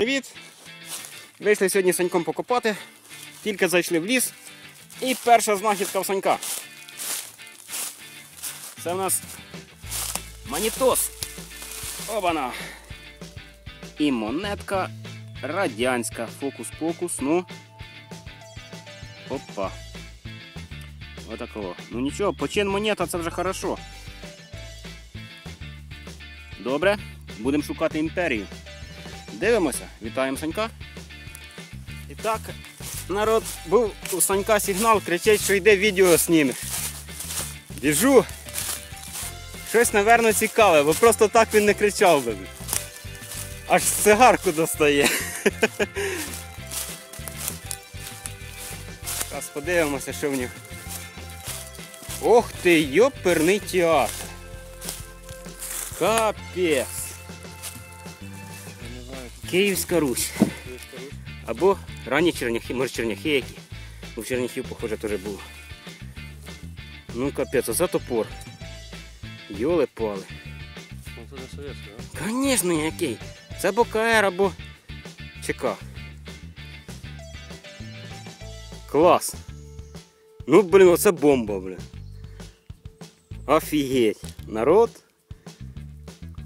Привіт! Вийшли сьогодні Саньком покопати. Тільки зайшли в ліс. І перша знахідка в Санька. Це в нас манітос. Обана. І монетка радянська. Фокус-покус. Ну. Опа. Отакого. Ну нічого, почин монета це вже хорошо. Добре, будемо шукати імперію. Дивимося, вітаємо Санька. І так, народ, був у Санька сигнал, кричить, що йде відео зніме. Біжу. Щось, напевно, цікаве, бо просто так він не кричав би. Аж цигарку достає. Зараз подивимося, що в нього. Ох ти, йоперний театр. Капець. Київська Русь. Або ранні черняхи, може черняхи які. У черняхів, похоже, теж було. Ну капець, оце топор. Йоли пали. Ну це не? Звісно, який. Це або КР, або ЧК. Клас. Ну, блін, оце бомба, блін. Офігеть. Народ.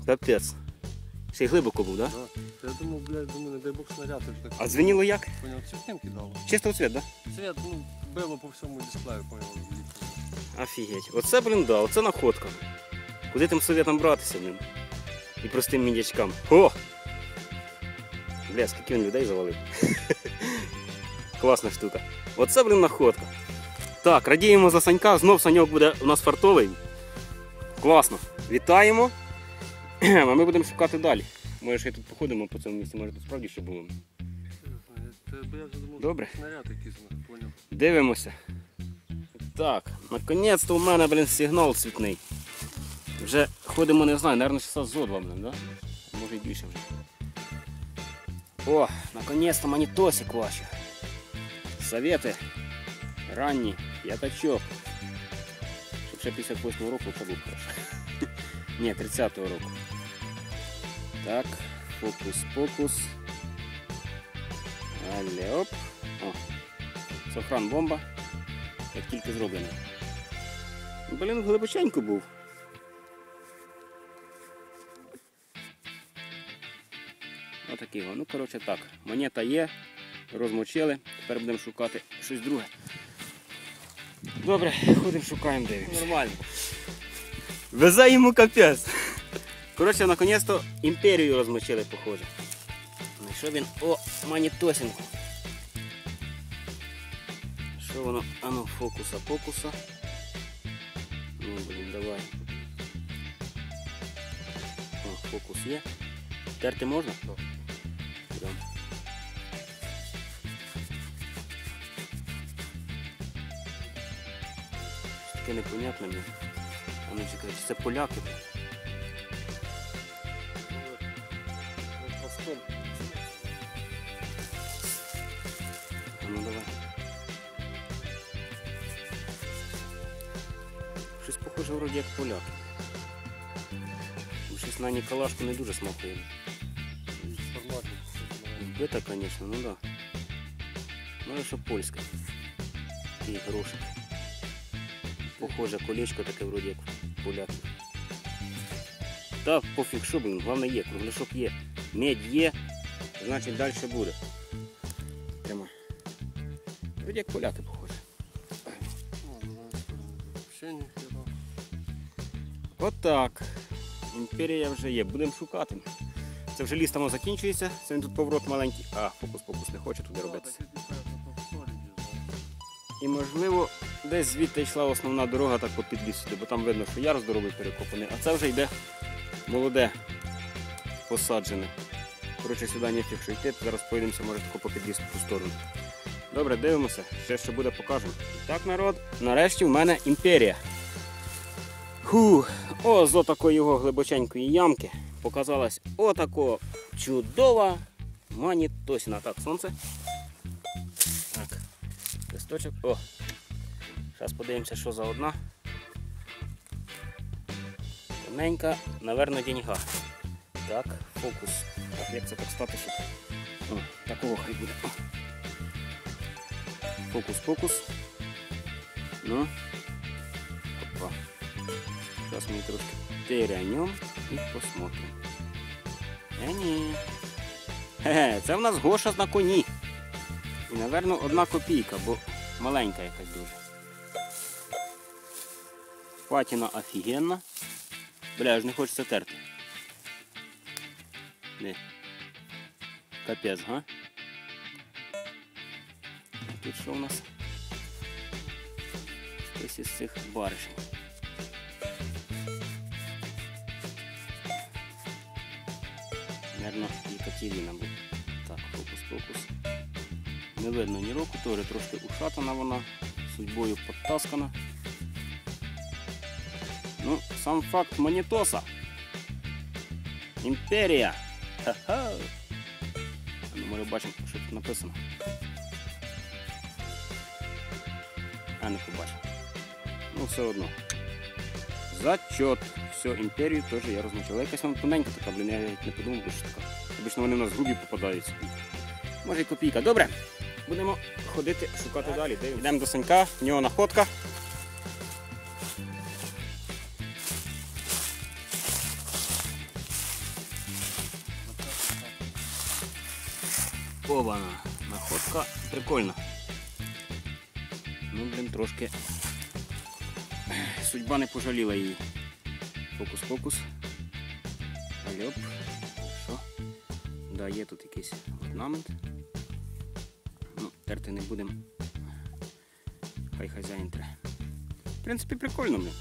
Капець. Ще й глибоко був, так? Да? Да. Я думав, блядь, думаю, не дай Бог снаряд, я ж так А дзвеніло як? поняв, цвітинки дало. Чисто цвіт, так? Да? Цвет, ну, било по всьому дисплею, поняв. Офігеть. Оце, блін, да, оце находка. Куди тим совєтам братися, блін? І простим мідячкам. О! Бля, скільки він людей завалив. Класна штука. Оце, блін, находка. Так, радіємо за Санька, знов Саньок буде у нас фартовий. Класно. Вітаємо. А ми будемо шукати далі. Може, ще тут походимо по цьому місці, може тут справді ще було. Добре. ну. Дивимося. Так, наконець-то у мене, блін, сигнал цвітний. Вже ходимо, не знаю, мабуть, часа зо два, блін, да? Може і більше вже. О, наконець-то монітосик ваші. Совети. Ранні, п'ятачок. Щоб ще 58 року це був хорошо. Ні, 30-го року. Так, фокус, фокус. Але оп. О, Сохран бомба. Як тільки зроблено. Блін, глибоченько був. Отакий. Ну, коротше так. Монета є, розмочили. Тепер будемо шукати щось друге. Добре, ходимо, шукаємо, дивимося. Нормально. Везе йому капець. Коротше, наконець-то імперію розмочили, похоже. Знайшов він. О, манітосінку. Що воно? Ану, фокуса, фокуса. Ну, блін, давай. О, фокус є. Терти можна? Да. Таке непонятне мені. А ну чекай, це поляки? Щось похоже вроді як поляки. Ну, Щось на Ніколашку не дуже смакує. Формат. Бита, звісно, ну да. Ну, що польська. І грошик. Похоже, колечко таке вроді як поляки. Та пофіг що, блін, головне є, кругляшок є. Медь є, значить далі буде. Прямо. Вроді як поляки похоже. Ще ніхера. Отак. Імперія вже є. Будемо шукати. Це вже ліс там закінчується. Це він тут поворот маленький. А, фокус-фокус не хоче туди робитися. І можливо десь звідти йшла основна дорога так по підліс сюди, бо там видно, що яр здоровий перекопаний, а це вже йде молоде посаджене. Коротше, сюди ніфіг що йти, зараз поїдемося, може тако по в ту сторону. Добре, дивимося, ще що буде, покажемо. Так, народ, нарешті в мене імперія. Фу, о, з отакої його глибоченької ямки показалась отако чудова манітосіна. Так, сонце. Так, листочок. О! Зараз подивимося, що за одна. Тоненька, наверно, деньга. Так, фокус. Так, як це так стати, щоб О, хай буде. Фокус, фокус. Ну. Опа. Сейчас мы трошки перейнем і посмотрим. Е, ні. Це в нас Гоша на коні. І, напевно, одна копійка, бо маленька якась дуже. Патіна офігенна. Бля, аж не хочеться терти. Не. Капець, га? Тут що у нас? Хтось із цих баришень. Наверно, Екатерина буде. Так, фокус, фокус. Не видно ні року, теж трошки ушатана вона, судьбою підтаскана. Ну, сам факт монітоса. Імперія. Ха-ха. А Ну, може бачимо, що тут написано. А не побачив. Ну, все одно. Зачет. Все, імперію теж я розмочив. Але якась вона тоненька така, блін, я навіть не подумав, що така. Обично вони у нас грубі попадаються. Може і копійка. Добре. Будемо ходити, шукати далі. Дивимось. Йдемо до Санька, в нього находка. Ована, находка прикольна. Ну, блін, трошки судьба не пожаліла її. Фокус-фокус. Альоп. Що? Да, є тут якийсь орнамент. Ну, терти не будемо. Хай хазяїн тре. В принципі, прикольно, блін.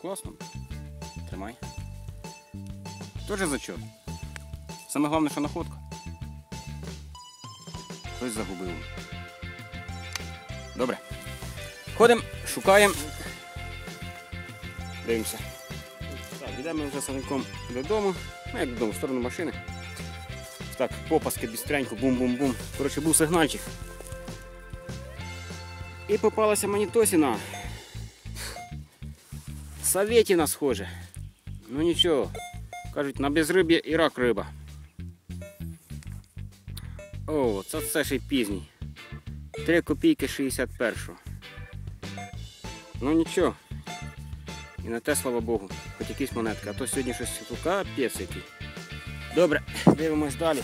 Класно. Тримай. Тоже зачет. Саме головне, що находка. Хтось загубив. Добре. Ходимо, шукаємо. Дивимося. Так, йдемо вже самиком додому. Ну, як додому, в сторону машини. Так, попаски бістренько, бум-бум-бум. Коротше, був сигнальчик. І попалася манітосіна. Савєтіна схоже. Ну нічого. Кажуть, на безриб'я і рак риба. О, це все ще й пізній. 3 копійки 61. Ну нічого. І на те, слава Богу, хоч якісь монетки. А то сьогодні щось капець який. Добре, дивимось далі.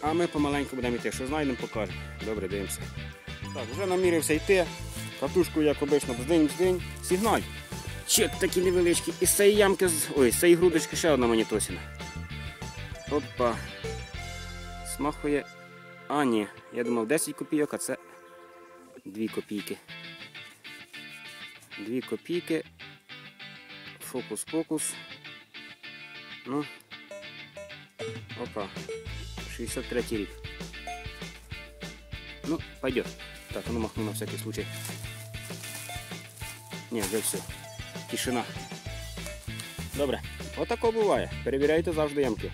А ми помаленьку будемо йти. Що знайдемо, покажемо. Добре, дивимося. Так, вже намірився йти. Катушку, як обично, бздень, бздень. Сигналь. Чек такий невеличкий. Із цієї ямки, з- ой, з цієї грудочки ще одна монітосіна. Опа. Смахує. А, ні, я думав 10 копійок, а це 2 копійки. 2 копійки. Фокус-фокус. Ну. Опа. 63 рік. Ну, пойдет. Так, ну махну на всякий случай. Ні, вже все. Тишина. Добре. Отако буває. Перевіряйте завжди ямки.